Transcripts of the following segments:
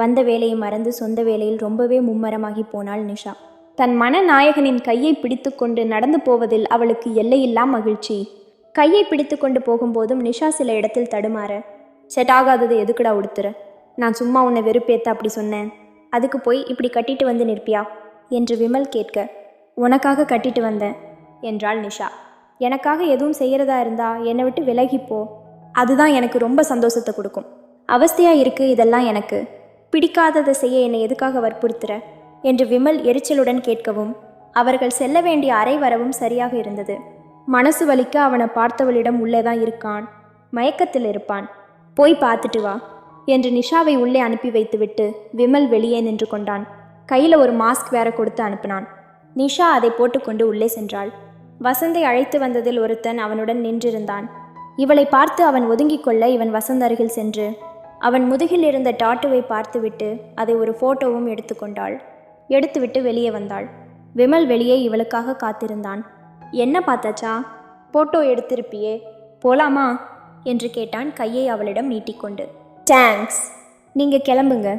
வந்த வேலையை மறந்து சொந்த வேலையில் ரொம்பவே மும்மரமாகி போனாள் நிஷா. தன் மனநாயகனின் கையை பிடித்துக்கொண்டு நடந்து போவதில் அவளுக்கு எல்லையில்லா மகிழ்ச்சி. கையை பிடித்துக்கொண்டு போகும்போதும் நிஷா சில இடத்தில் தடுமாற செட் ஆகாதது எதுக்குடா உடுத்துற? நான் சும்மா உன்னை வெறுப்பேத்த அப்படி சொன்னேன். அதுக்கு போய் இப்படி கட்டிட்டு வந்து நிற்பியா? என்று விமல் கேட்க உனக்காக கட்டிட்டு வந்தேன் என்றாள் நிஷா. எனக்காக எதுவும் செய்யறதா இருந்தா என்னை விட்டு விலகிப்போ அதுதான் எனக்கு ரொம்ப சந்தோஷத்தை கொடுக்கும். அவஸ்தையாக இருக்கு இதெல்லாம் எனக்கு. பிடிக்காததை செய்ய என்னை எதுக்காக வற்புறுத்துற? என்று விமல் எரிச்சலுடன் கேட்கவும் அவர்கள் செல்ல வேண்டிய அறை வரவும் சரியாக இருந்தது. மனசு வலிக்க அவனை பார்த்தவளிடம் உள்ளே தான் இருக்கான். மயக்கத்தில் இருப்பான். போய் பார்த்துட்டு வா என்று நிஷாவை உள்ளே அனுப்பி வைத்துவிட்டு விமல் வெளியே நின்று கொண்டான். கையில் ஒரு மாஸ்க் வேற கொடுத்து அனுப்பினான். நிஷா அதை போட்டுக்கொண்டு உள்ளே சென்றாள். வசந்தை அழைத்து வந்ததில் ஒருத்தன் அவனுடன் நின்றிருந்தான். இவளை பார்த்து அவன் ஒதுங்கிக் கொள்ள இவன் வசந்த அருகில் சென்று அவன் முதுகில் இருந்த டாட்டுவை பார்த்துவிட்டு அதை ஒரு ஃபோட்டோவும் எடுத்துக்கொண்டாள். எடுத்துவிட்டு வெளியே வந்தாள். விமல் வெளியே இவளுக்காக காத்திருந்தான். என்ன பார்த்தாச்சா? போட்டோ எடுத்திருப்பியே. போலாமா? என்று கேட்டான் கையை அவளிடம் நீட்டிக்கொண்டு. தேங்க்ஸ் நீங்கள் கிளம்புங்க.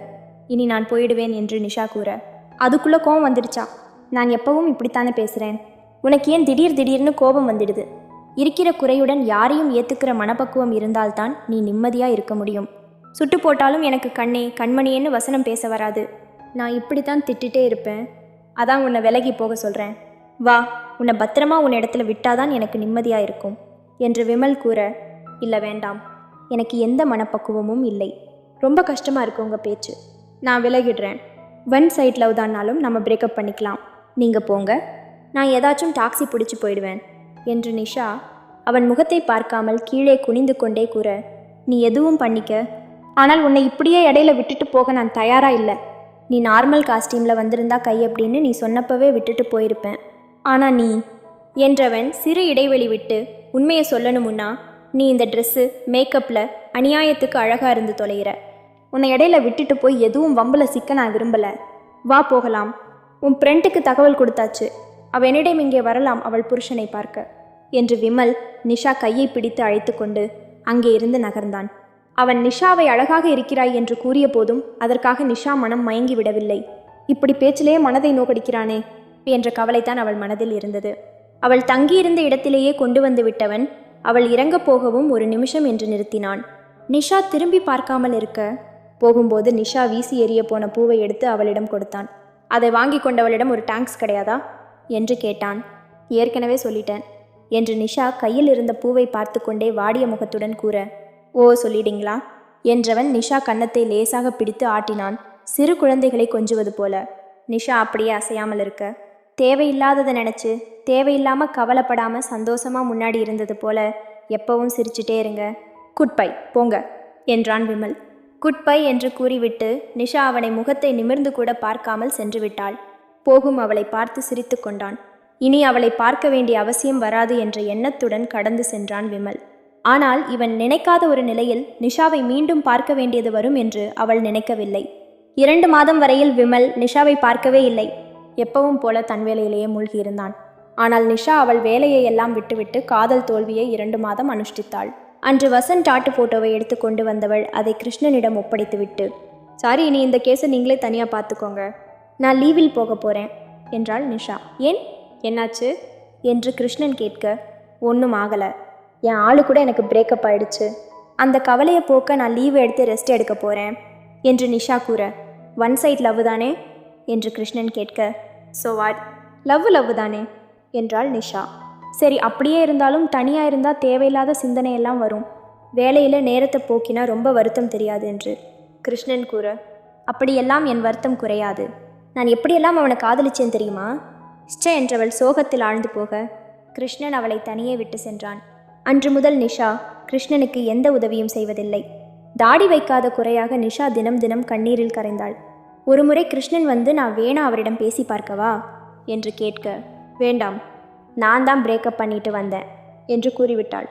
இனி நான் போயிடுவேன் என்று நிஷா கூற. அதுக்குள்ளே கோவம் வந்துடுச்சா? நான் எப்பவும் இப்படித்தானே பேசுகிறேன் உனக்கு ஏன் திடீர் திடீர்னு கோபம் வந்துடுது? இருக்கிற குறையுடன் யாரையும் ஏற்றுக்கிற மனப்பக்குவம் இருந்தால்தான் நீ நிம்மதியாக இருக்க முடியும். சுட்டு போட்டாலும் எனக்கு கண்ணே கண்மணியேன்னு வசனம் பேச வராது. நான் இப்படி தான் திட்டிகிட்டே இருப்பேன். அதான் உன்னை விலகி போக சொல்கிறேன் வா உன்னை பத்திரமா உன் இடத்துல விட்டாதான் எனக்கு நிம்மதியாக இருக்கும் என்று விமல் கூற இல்லை வேண்டாம். எனக்கு எந்த மனப்பக்குவமும் இல்லை. ரொம்ப கஷ்டமாக இருக்கு உங்கள் பேச்சு. நான் விலகிடுறேன். ஒன் சைட் லவ் தான்னாலும் நம்ம பிரேக்கப் பண்ணிக்கலாம். நீங்கள் போங்க. நான் ஏதாச்சும் டாக்ஸி பிடிச்சி போயிடுவேன் என்று நிஷா அவன் முகத்தை பார்க்காமல் கீழே குனிந்து கொண்டே கூற நீ எதுவும் பண்ணிக்க ஆனால் உன்னை இப்படியே இடையில விட்டுட்டு போக நான் தயாராக இல்லை. நீ நார்மல் காஸ்டியூமில் வந்திருந்தா கை அப்படின்னு நீ சொன்னப்பவே விட்டுட்டு போயிருப்பேன். ஆனால் நீ என்றவன் சிறு இடைவெளி விட்டு உண்மையை சொல்லணுமுன்னா நீ இந்த ட்ரெஸ்ஸு மேக்கப்பில் அநியாயத்துக்கு அழகாக இருந்து தொலைகிற உன்னை இடையில விட்டுட்டு போய் எதுவும் வம்பில் சிக்க நான் விரும்பலை. வா போகலாம். உன் ஃப்ரெண்டுக்கு தகவல் கொடுத்தாச்சு. அவள் என்னிடம் இங்கே வரலாம் அவள் புருஷனை பார்க்க என்று விமல் நிஷா கையை பிடித்து அழைத்து கொண்டு அங்கே இருந்து நகர்ந்தான். அவன் நிஷாவை அழகாக இருக்கிறாய் என்று கூறிய போதும் அதற்காக நிஷா மனம் மயங்கி விடவில்லை இப்படி பேச்சிலேயே மனதை நோக்கடிக்கிறானே என்ற கவலைதான் அவள் மனதில் இருந்தது. அவள் தங்கியிருந்த இடத்திலேயே கொண்டு வந்து விட்டவன் அவள் இறங்கப் போகவும் ஒரு நிமிஷம் என்று நிறுத்தினான். நிஷா திரும்பி பார்க்காமல் இருக்க போகும்போது நிஷா வீசி எறிய போன பூவை எடுத்து அவளிடம் கொடுத்தான். அதை வாங்கி கொண்டவளிடம் ஒரு டேங்க்ஸ் கிடையாதா? என்று கேட்டான். ஏற்கனவே சொல்லிட்டேன் என்று நிஷா கையில் இருந்த பூவை பார்த்து கொண்டே வாடிய முகத்துடன் கூற ஓ சொல்லிடுங்களா என்றவன் நிஷா கன்னத்தை லேசாக பிடித்து ஆட்டினான். சிறு குழந்தைகளை கொஞ்சுவது போல. நிஷா அப்படியே அசையாமல் இருக்க. தேவையில்லாததை நினச்சி தேவையில்லாமல் கவலைப்படாமல் சந்தோஷமா முன்னாடி இருந்தது போல எப்பவும் சிரிச்சுட்டே இருங்க. குட்பை போங்க என்றான் விமல். குட்பை என்று கூறிவிட்டு நிஷா அவனை முகத்தை நிமிர்ந்து கூட பார்க்காமல் சென்று விட்டாள். போகும் அவளை பார்த்து சிரித்து கொண்டான். இனி அவளை பார்க்க வேண்டிய அவசியம் வராது என்ற எண்ணத்துடன் கடந்து சென்றான் விமல். ஆனால் இவன் நினைக்காத ஒரு நிலையில் நிஷாவை மீண்டும் பார்க்க வேண்டியது வரும் என்று அவள் நினைக்கவில்லை. இரண்டு மாதம் வரையில் விமல் நிஷாவை பார்க்கவே இல்லை. எப்பவும் போல தன் வேலையிலேயே மூழ்கியிருந்தான். ஆனால் நிஷா அவள் வேலையை எல்லாம் விட்டுவிட்டு காதல் தோல்வியை இரண்டு மாதம் அனுஷ்டித்தாள். அன்று வசந்த் டாட்டு போட்டோவை எடுத்து கொண்டு வந்தவள் அதை கிருஷ்ணனிடம் ஒப்படைத்துவிட்டு சாரி இனி இந்த கேஸை நீங்களே தனியாக பார்த்துக்கோங்க. நான் லீவில் போக போகிறேன் என்றாள் நிஷா. ஏன்? என்னாச்சு? என்று கிருஷ்ணன் கேட்க ஒன்றும் ஆகலை. என் ஆளு கூட எனக்கு பிரேக்கப் ஆயிடுச்சு. அந்த கவலையை போக்க நான் லீவ் எடுத்து ரெஸ்ட் எடுக்க போகிறேன் என்று நிஷா கூற. ஒன் சைட் லவ் தானே? என்று கிருஷ்ணன் கேட்க. ஸோ வாட் லவ் லவ் தானே? என்றாள் நிஷா. சரி அப்படியே இருந்தாலும் தனியாக இருந்தால் தேவையில்லாத சிந்தனையெல்லாம் வரும். வேலையில் நேரத்தை போக்கினா ரொம்ப வருத்தம் தெரியாது என்று கிருஷ்ணன் கூற. அப்படியெல்லாம் என் வருத்தம் குறையாது. நான் எப்படியெல்லாம் அவனை காதலிச்சேன் தெரியுமா? ஸ்ட என்றவள் சோகத்தில் ஆழ்ந்து போக. கிருஷ்ணன் அவளை தனியே விட்டு சென்றான். அன்று முதல் நிஷா கிருஷ்ணனுக்கு எந்த உதவியும் செய்வதில்லை. தாடி வைக்காத குறையாக நிஷா தினம் தினம் கண்ணீரில் கரைந்தாள். ஒருமுறை கிருஷ்ணன் வந்து நான் வேணா அவரிடம் பேசி பார்க்கவா? என்று கேட்க வேண்டாம் நான் தான் பிரேக்கப் பண்ணிட்டு வந்தேன் என்று கூறிவிட்டாள்.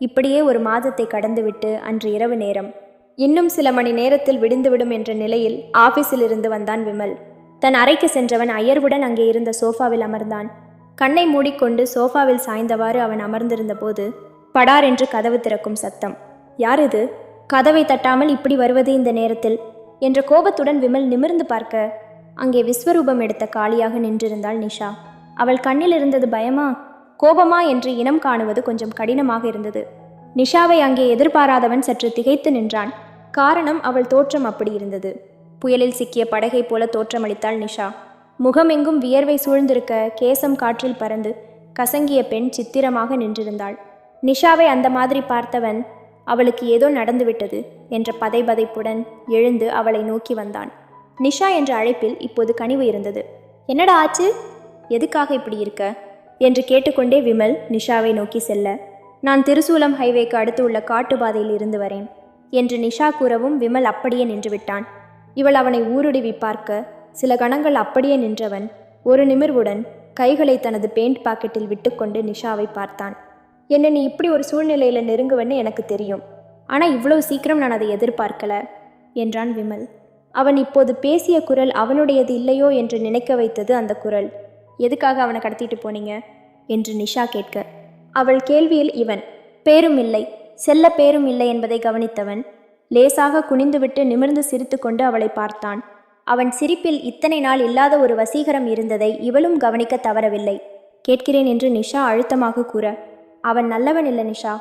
இப்படியே ஒரு மாதத்தை கடந்துவிட்டு அன்று இரவு நேரம். இன்னும் சில மணி நேரத்தில் விடிந்துவிடும் என்ற நிலையில் ஆபீஸில் இருந்து வந்தான் விமல். தன் அறைக்கு சென்றவன் அயர்வுடன் அங்கே இருந்த சோஃபாவில் அமர்ந்தான். கண்ணை மூடிக்கொண்டு சோஃபாவில் சாய்ந்தவாறு அவன் அமர்ந்திருந்த போது படார் என்று கதவு திறக்கும் சத்தம். யார் இது? கதவை தட்டாமல் இப்படி வருவது இந்த நேரத்தில்? என்ற கோபத்துடன் விமல் நிமிர்ந்து பார்க்க அங்கே விஸ்வரூபம் எடுத்த காளியாக நின்றிருந்தாள் நிஷா. அவள் கண்ணில் இருந்தது பயமா? கோபமா? என்று இனம் காணுவது கொஞ்சம் கடினமாக இருந்தது. நிஷாவை அங்கே எதிர்பாராதவன் சற்று திகைத்து நின்றான். காரணம் அவள் தோற்றம் அப்படி இருந்தது. புயலில் சிக்கிய படகை போல தோற்றமளித்தாள் நிஷா. முகமெங்கும் வியர்வை சூழ்ந்திருக்க கேசம் காற்றில் பறந்து கசங்கிய பெண் சித்திரமாக நின்றிருந்தாள். நிஷாவை அந்த மாதிரி பார்த்தவன் அவளுக்கு ஏதோ நடந்துவிட்டது என்ற பதைபதைப்புடன் எழுந்து அவளை நோக்கி வந்தான். நிஷா என்ற அழைப்பில் இப்போது கனிவு இருந்தது. என்னடா ஆச்சு? எதுக்காக இப்படி இருக்க? என்று கேட்டுக்கொண்டே விமல் நிஷாவை நோக்கி செல்ல. நான் திருசூலம் ஹைவேக்கு அடுத்து உள்ள காட்டுப்பாதையில் இருந்து வரேன் என்று நிஷா கூறவும் விமல் அப்படியே நின்றுவிட்டான் இவள் அவனை ஊருடுவி பார்க்க சில கணங்கள் அப்படியே நின்றவன் ஒரு நிமிர்வுடன் கைகளை தனது பெயிண்ட் பாக்கெட்டில் விட்டுக்கொண்டு நிஷாவை பார்த்தான். என்னை நீ இப்படி ஒரு சூழ்நிலையில் நெருங்குவன்னு எனக்கு தெரியும். ஆனால் இவ்வளவு சீக்கிரம் நான் அதை எதிர்பார்க்கல என்றான் விமல். அவன் இப்போது பேசிய குரல் அவனுடையது இல்லையோ என்று நினைக்க வைத்தது அந்த குரல். எதுக்காக அவனை கடத்திட்டு போனீங்க? என்று நிஷா கேட்க. அவள் கேள்வியில் இவன் பேரும் இல்லை செல்ல பேரும் இல்லை என்பதை கவனித்தவன் லேசாக குனிந்துவிட்டு நிமிர்ந்து சிரித்துக்கொண்டு அவளை பார்த்தான். அவன் சிரிப்பில் இத்தனை நாள் இல்லாத ஒரு வசீகரம் இருந்ததை இவளும் கவனிக்க தவறவில்லை. கேட்கிறேன் என்று நிஷா அழுத்தமாக கூற அவன் நல்லவன் இல்லை நிஷா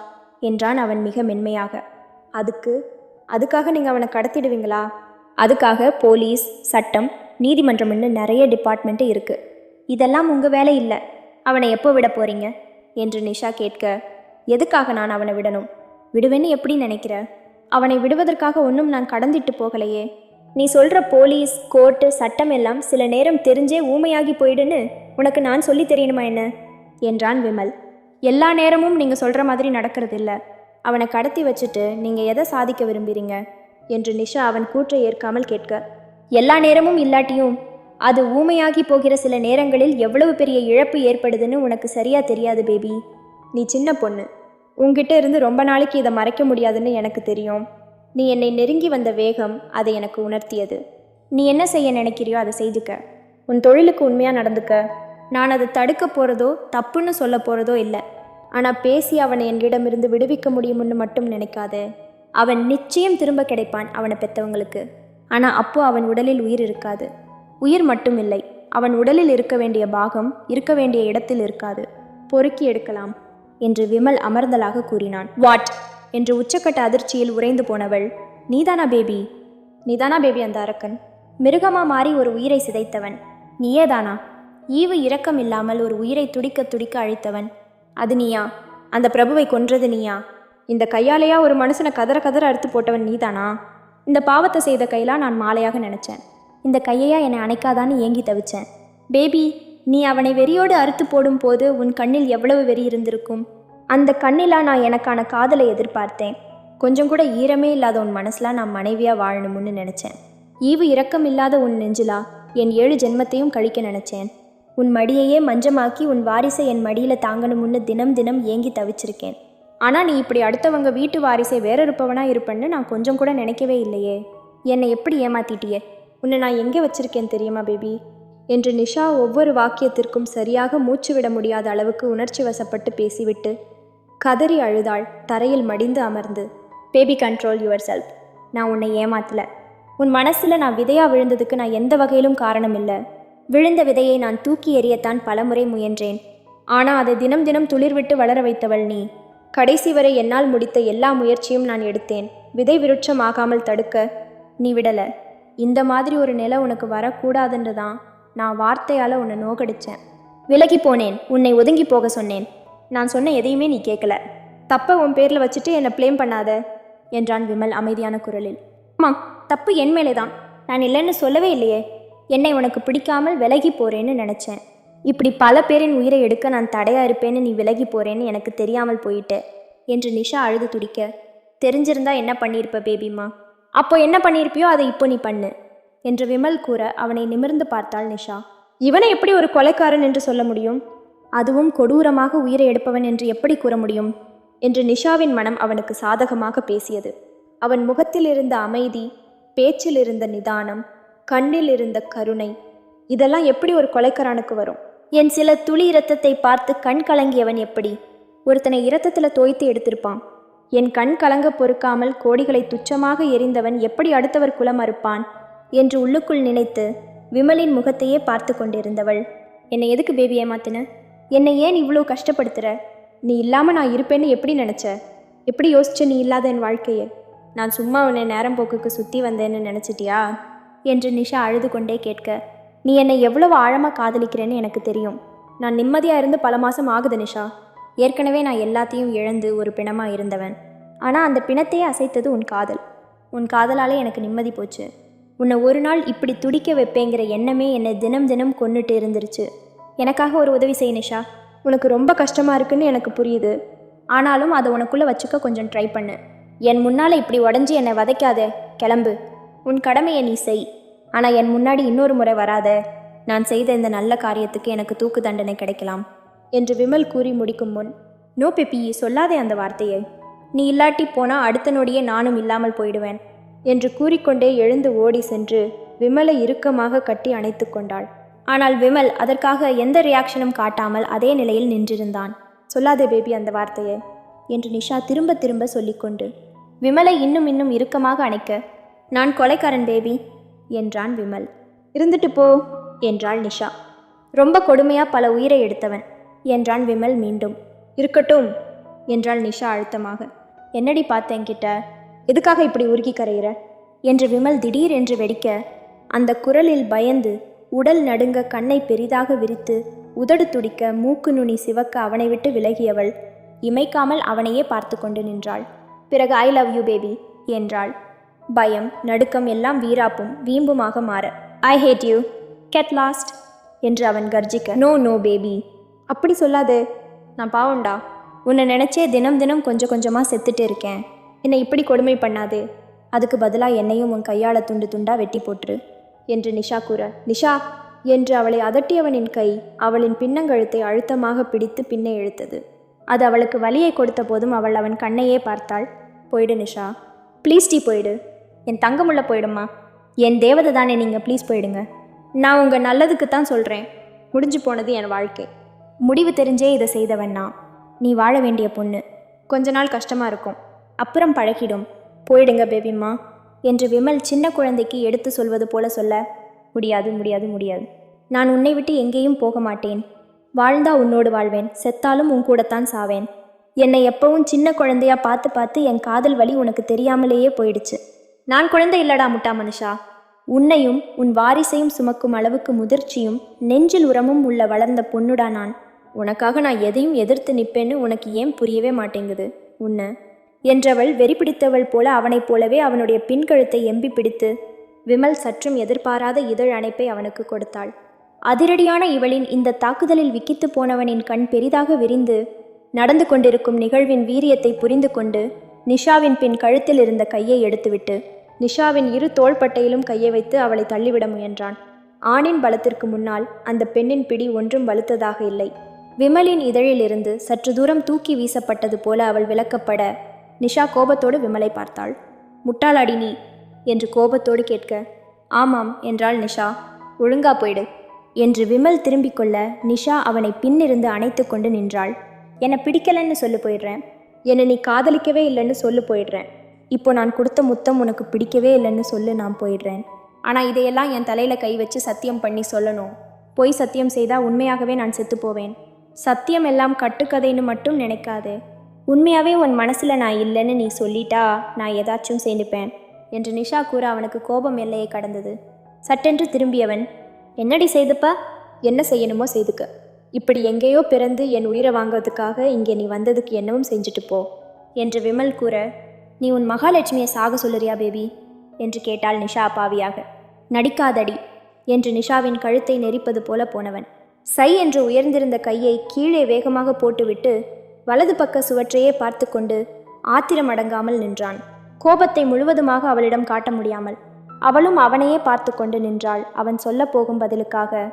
என்றான் அவன் மிக மென்மையாக. அதுக்கு அதுக்காக நீங்கள் அவனை கடத்திடுவீங்களா? அதுக்காக போலீஸ் சட்டம் நீதிமன்றம்னு நிறைய டிபார்ட்மெண்ட்டு இருக்குது இதெல்லாம் உங்கள் வேலை இல்லை. அவனை எப்போ விட போகிறீங்க என்று நிஷா கேட்க எதுக்காக நான் அவனை விடணும்? விடுவேன்னு எப்படி நினைக்கிற? அவனை விடுவதற்காக ஒன்றும் நான் கடந்திட்டு போகலையே. நீ சொல்கிற போலீஸ் கோர்ட்டு சட்டம் எல்லாம் சில நேரம் தெரிஞ்சே ஊமையாகி போயிடுன்னு உனக்கு நான் சொல்லி தெரியணுமா என்ன? என்றான் விமல். எல்லா நேரமும் நீங்கள் சொல்கிற மாதிரி நடக்கிறது இல்லை அவனை கடத்தி வச்சுட்டு நீங்கள் எதை சாதிக்க விரும்புகிறீங்க என்று நிஷா அவன் கூற்றை ஏற்காமல் கேட்க. எல்லா நேரமும் இல்லாட்டியும் அது ஊமையாகி போகிற சில நேரங்களில் எவ்வளவு பெரிய இழப்பு ஏற்படுதுன்னு உனக்கு சரியாக தெரியாது பேபி. நீ சின்ன பொண்ணு. உங்ககிட்ட இருந்து ரொம்ப நாளைக்கு இதை மறைக்க முடியாதுன்னு எனக்கு தெரியும். நீ என்னை நெருங்கி வந்த வேகம் அதை எனக்கு உணர்த்தியது. நீ என்ன செய்ய நினைக்கிறியோ அதை செய்துக்க. உன் தொழிலுக்கு உண்மையாக நடந்துக்க. நான் அதை தடுக்க போகிறதோ தப்புன்னு சொல்ல போகிறதோ இல்லை. ஆனால் பேசி அவனை என்னிடமிருந்து விடுவிக்க முடியும்னு மட்டும் நினைக்காது. அவன் நிச்சயம் திரும்ப கிடைப்பான் அவனை பெற்றவங்களுக்கு ஆனால் அப்போ அவன் உடலில் உயிர் இருக்காது. உயிர் மட்டும் இல்லை அவன் உடலில் இருக்க வேண்டிய பாகம் இருக்க வேண்டிய இடத்தில் இருக்காது. பொறுக்கி எடுக்கலாம் என்று விமல் அமர்ந்தலாக கூறினான். வாட்? என்று உச்சக்கட்ட அதிர்ச்சியில் உறைந்து போனவள் நீதானா பேபி? நீதானா பேபி அந்த அரக்கன். மிருகமா மாறி ஒரு உயிரை சிதைத்தவன். நீயேதானா? ஈவு இரக்கம் இல்லாமல் ஒரு உயிரை துடிக்க துடிக்க அழித்தவன். அது நீயா? அந்த பிரபுவை கொன்றது நீயா? இந்த கையாலையா ஒரு மனுஷனை கதற கதற அறுத்து போட்டவன் நீதானா? இந்த பாவத்தை செய்த கையிலா நான் மாலையாக நினைச்சேன். இந்த கையையா என்னை அணைக்காதான்னு ஏங்கி தவிச்சேன். பேபி நீ அவனை வெறியோடு அறுத்து போடும் போது உன் கண்ணில் எவ்வளவு வெறி இருந்திருக்கும்? அந்த கண்ணிலா நான் எனக்கான காதலை எதிர்பார்த்தேன். கொஞ்சம் கூட ஈரமே இல்லாத உன் மனசில் நான் மனைவியா வாழணும்னு நினைச்சேன். ஈவு இரக்கம் இல்லாத உன் நெஞ்சிலா என் ஏழு ஜென்மத்தையும் கழிக்க நினைச்சேன். உன் மடியையே மஞ்சமாக்கி உன் வாரிசை என் மடியில் தாங்கணும்னு தினம் தினம் ஏங்கி தவிச்சிருக்கேன். ஆனால் நீ இப்படி அடுத்தவங்க வீட்டு வாரிசை வேற இருப்பவனா இருப்பேன்னு நான் கொஞ்சம் கூட நினைக்கவே இல்லையே. என்னை எப்படி ஏமாத்திட்டியே? உன்னை நான் எங்கே வச்சிருக்கேன் தெரியுமா பேபி? என்று நிஷா ஒவ்வொரு வாக்கியத்திற்கும் சரியாக மூச்சு விட முடியாத அளவுக்கு உணர்ச்சி வசப்பட்டு பேசிவிட்டு கதறி அழுதாள் தரையில் மடிந்து அமர்ந்து. பேபி கண்ட்ரோல் யுவர் செல்ஃப் நான் உன்னை ஏமாத்தல. உன் மனசில் நான் விதையா விழுந்ததுக்கு நான் எந்த வகையிலும் காரணம் இல்லை விழுந்த விதையை நான் தூக்கி எறியத்தான் பலமுறை முயன்றேன். ஆனால் அதை தினம் தினம் துளிர் விட்டு வளர வைத்தவள் நீ. கடைசி வரை என்னால் முடித்த எல்லா முயற்சியும் நான் எடுத்தேன். விதை விருட்சமாகாமல் தடுக்க நீ விடலை. இந்த மாதிரி ஒரு நிலை உனக்கு வரக்கூடாதுன்று தான் நான் வார்த்தையால் உன்னை நோகடித்தேன் விலகி போனேன். உன்னை ஒதுங்கி போக சொன்னேன். நான் சொன்ன எதையுமே நீ கேட்கல தப்பை உன் பேரில் வச்சுட்டு என்னை ப்ளேம் பண்ணாத என்றான் விமல் அமைதியான குரலில். ஆமாம் தப்பு என் மேலே தான் நான் இல்லைன்னு சொல்லவே இல்லையே. என்னை உனக்கு பிடிக்காமல் விலகி போறேன்னு நினச்சேன். இப்படி பல பேரின் உயிரை எடுக்க நான் தடையா இருப்பேன்னு நீ விலகி போறேன்னு எனக்கு தெரியாமல் போயிட்ட என்று நிஷா அழுது துடிக்க. தெரிஞ்சிருந்தா என்ன பண்ணியிருப்ப பேபிமா அப்போ என்ன பண்ணியிருப்பியோ அதை இப்போ நீ பண்ணு என்று விமல் கூற அவனை நிமிர்ந்து பார்த்தாள் நிஷா. இவனை எப்படி ஒரு கொலைக்காரன் என்று சொல்ல முடியும்? அதுவும் கொடூரமாக உயிரை எடுப்பவன் என்று எப்படி கூற முடியும்? என்று நிஷாவின் மனம் அவனுக்கு சாதகமாக பேசியது. அவன் முகத்தில் இருந்த அமைதி பேச்சில் இருந்த நிதானம் கண்ணில் இருந்த கருணை. இதெல்லாம் எப்படி ஒரு கொலைக்காரனுக்கு வரும்? என் சில துளி இரத்தத்தை பார்த்து கண் கலங்கியவன் எப்படி? ஒருத்தனை இரத்தத்தில் தோய்த்து எடுத்திருப்பான். என் கண் கலங்க பொறுக்காமல் கோடிகளை துச்சமாக எரிந்தவன் எப்படி அடுத்தவர் குலம் அறுப்பான்? என்று உள்ளுக்குள் நினைத்து விமலின் முகத்தையே பார்த்து கொண்டிருந்தவள். என்னை எதுக்கு பேபி ஏமாத்தின? என்னை ஏன் இவ்வளோ கஷ்டப்படுத்துற? நீ இல்லாமல் நான் இருப்பேன்னு எப்படி நினச்ச? எப்படி யோசிச்ச நீ இல்லாத என் வாழ்க்கையை? நான் சும்மா உன்னை நேரம் போக்குக்கு சுற்றி வந்தேன்னு நினச்சிட்டியா? என்று நிஷா அழுது கொண்டே கேட்க நீ என்னை எவ்வளவு ஆழமாக காதலிக்கிறேன்னு எனக்கு தெரியும். நான் நிம்மதியாக இருந்து பல மாதம் ஆகுது நிஷா. ஏற்கனவே நான் எல்லாத்தையும் இழந்து ஒரு பிணமாக இருந்தவன். ஆனால் அந்த பிணத்தையே அசைத்தது உன் காதல். உன் காதலாலே எனக்கு நிம்மதி போச்சு. உன்னை ஒரு நாள் இப்படி துடிக்க வைப்பேங்கிற எண்ணமே என்னை தினம் தினம் கொன்னுட்டு இருந்துருச்சு. எனக்காக ஒரு உதவி செய் நிஷா. உனக்கு ரொம்ப கஷ்டமாக இருக்குன்னு எனக்கு புரியுது. ஆனாலும் அதை உனக்குள்ளே வச்சுக்க கொஞ்சம் ட்ரை பண்ணு. என் முன்னால் இப்படி உடஞ்சி என்னை வதைக்காதே. கிளம்பு. உன் கடமையை நீ செய். ஆனால் என் முன்னாடி இன்னொரு முறை வராத. நான் செய்த இந்த நல்ல காரியத்துக்கு எனக்கு தூக்கு தண்டனை கிடைக்கலாம் என்று விமல் கூறி முடிக்கும் முன் நோ பெப்பி சொல்லாதே அந்த வார்த்தையை. நீ இல்லாட்டி போனால் அடுத்த நொடியே நானும் இல்லாமல் போயிடுவேன் என்று கூறிக்கொண்டே எழுந்து ஓடி சென்று விமலை இறுக்கமாக கட்டி அணைத்து கொண்டாள். ஆனால் விமல் அதற்காக எந்த ரியாக்ஷனும் காட்டாமல் அதே நிலையில் நின்றிருந்தான். சொல்லாதே பேபி அந்த வார்த்தையை என்று நிஷா திரும்ப திரும்ப சொல்லிக்கொண்டு விமலை இன்னும் இன்னும் இறுக்கமாக அணைக்க நான் கொலைக்காரன் பேபி என்றான் விமல். இருந்துட்டு போ என்றாள் நிஷா. ரொம்ப கொடுமையா பல உயிரை எடுத்தவன் என்றான் விமல் மீண்டும். இருக்கட்டும் என்றாள் நிஷா அழுத்தமாக. என்னடி பார்த்தேன் கிட்ட எதுக்காக இப்படி உருகி கரையிற? என்று விமல் திடீர் என்று வெடிக்க அந்த குரலில் பயந்து உடல் நடுங்க கண்ணை பெரிதாக விரித்து உதடு துடிக்க மூக்கு நுனி சிவக்க அவனை விட்டு விலகியவள் இமைக்காமல் அவனையே பார்த்து கொண்டு நின்றாள். பிறகு ஐ லவ் யூ பேபி என்றாள். பயம் நடுக்கம் எல்லாம் வீராப்பும் வீம்புமாக மாற. I hate you get lost என்று அவன் கர்ஜிக்க. நோ நோ பேபி அப்படி சொல்லாது. நான் பாவம்டா. உன்னை நினச்சே தினம் தினம் கொஞ்சம் கொஞ்சமாக செத்துட்டு இருக்கேன். என்னை இப்படி கொடுமை பண்ணாது. அதுக்கு பதிலாக என்னையும் உன் கையால் துண்டு துண்டா வெட்டி போட்டுரு. என்று நிஷா கூற. நிஷா என்று அவளை அதட்டியவனின் கை அவளின் பின்னங்கழுத்தை அழுத்தமாக பிடித்து பின்னே இழுத்தது. அது அவளுக்கு வலியை கொடுத்த போதும் அவள் அவன் கண்ணையே பார்த்தாள். போயிடு நிஷா. ப்ளீஸ் டீ போயிடு. என் தங்கமுள்ள போயிடுமா என் தேவதை தானே நீங்கள் ப்ளீஸ் போயிடுங்க. நான் உங்கள் நல்லதுக்கு தான் சொல்கிறேன் முடிஞ்சு போனது என் வாழ்க்கை. முடிவு தெரிஞ்சே இதை செய்தவன் நான். நீ வாழ வேண்டிய பொண்ணு. கொஞ்ச நாள் கஷ்டமாக இருக்கும். அப்புறம் பழகிடும். போயிடுங்க பேபிம்மா என்று விமல் சின்ன குழந்தைக்கு எடுத்து சொல்வது போல சொல்ல முடியாது முடியாது முடியாது. நான் உன்னை விட்டு எங்கேயும் போக மாட்டேன். வாழ்ந்தா உன்னோடு வாழ்வேன். செத்தாலும் உன் கூடத்தான் சாவேன். என்னை எப்பவும் சின்ன குழந்தையா பார்த்து பார்த்து என் காதல் வழி உனக்கு தெரியாமலேயே போயிடுச்சு. நான் குழந்தை இல்லடா முட்டா மனுஷா. உன்னையும் உன் வாரிசையும் சுமக்கும் அளவுக்கு முதிர்ச்சியும் நெஞ்சில் உரமும் உள்ள வளர்ந்த பொண்ணுடா நான். உனக்காக நான் எதையும் எதிர்த்து நிற்பேன்னு உனக்கு ஏன் புரியவே மாட்டேங்குது? உன்னை. என்றவள் வெறி பிடித்தவள் போல அவனைப் போலவே அவனுடைய பின்கழுத்தை எம்பி பிடித்து விமல் சற்றும் எதிர்பாராத இதழ் அணைப்பை அவனுக்கு கொடுத்தாள். அதிரடியான இவளின் இந்த தாக்குதலில் விக்கித்து போனவனின் கண் பெரிதாக விரிந்து நடந்து கொண்டிருக்கும் நிகழ்வின் வீரியத்தை புரிந்து கொண்டு நிஷாவின் பின் கழுத்தில் இருந்த கையை எடுத்துவிட்டு நிஷாவின் இரு தோள்பட்டையிலும் கையை வைத்து அவளை தள்ளிவிட முயன்றான். ஆணின் பலத்திற்கு முன்னால் அந்த பெண்ணின் பிடி ஒன்றும் வலுத்ததாக இல்லை. விமலின் இதழிலிருந்து சற்று தூரம் தூக்கி வீசப்பட்டது போல அவள் விளக்கப்பட நிஷா கோபத்தோடு விமலை பார்த்தாள். முட்டாளாடி நீ என்று கோபத்தோடு கேட்க ஆமாம் என்றாள் நிஷா. ஒழுங்கா போயிடு என்று விமல் திரும்பிக் கொள்ள நிஷா அவனை பின்னிருந்து அணைத்து கொண்டு நின்றாள். என்னை பிடிக்கலன்னு சொல்லு போயிடுறேன். என்னை நீ காதலிக்கவே இல்லைன்னு சொல்லு போயிடுறேன். இப்போ நான் கொடுத்த முத்தம் உனக்கு பிடிக்கவே இல்லைன்னு சொல்லு நான் போயிடுறேன். ஆனால் இதையெல்லாம் என் தலையில் கை வச்சு சத்தியம் பண்ணி சொல்லணும். பொய் சத்தியம் செய்தால் உண்மையாகவே நான் செத்து போவேன். சத்தியம் எல்லாம் கட்டுக்கதைன்னு மட்டும் நினைக்காது. உண்மையாகவே உன் மனசில் நான் இல்லைன்னு நீ சொல்லிட்டா நான் ஏதாச்சும் சேர்ந்துப்பேன் என்று நிஷா கூற அவனுக்கு கோபம் எல்லையை கடந்தது. சட்டென்று திரும்பியவன் என்னடி செய்துப்பா? என்ன செய்யணுமோ செய்துக்க. இப்படி எங்கேயோ பிறந்து என் உயிரை வாங்குறதுக்காக இங்கே நீ வந்ததுக்கு என்னவும் செஞ்சுட்டு போ என்று விமல் கூற நீ உன் மகாலட்சுமியை சாக சொல்லுறியா பேபி? என்று கேட்டாள் நிஷா அப்பாவியாக. நடிக்காதடி என்று நிஷாவின் கழுத்தை நெரிப்பது போல போனவன். சை என்று உயர்ந்திருந்த கையை கீழே வேகமாக போட்டுவிட்டு வலது பக்க சுவற்றையே பார்த்து கொண்டு ஆத்திரம் அடங்காமல் நின்றான். கோபத்தை முழுவதுமாக அவளிடம் காட்ட முடியாமல் அவளும் அவனையே பார்த்து கொண்டு நின்றாள். அவன் சொல்லப் போகும் பதிலுக்காக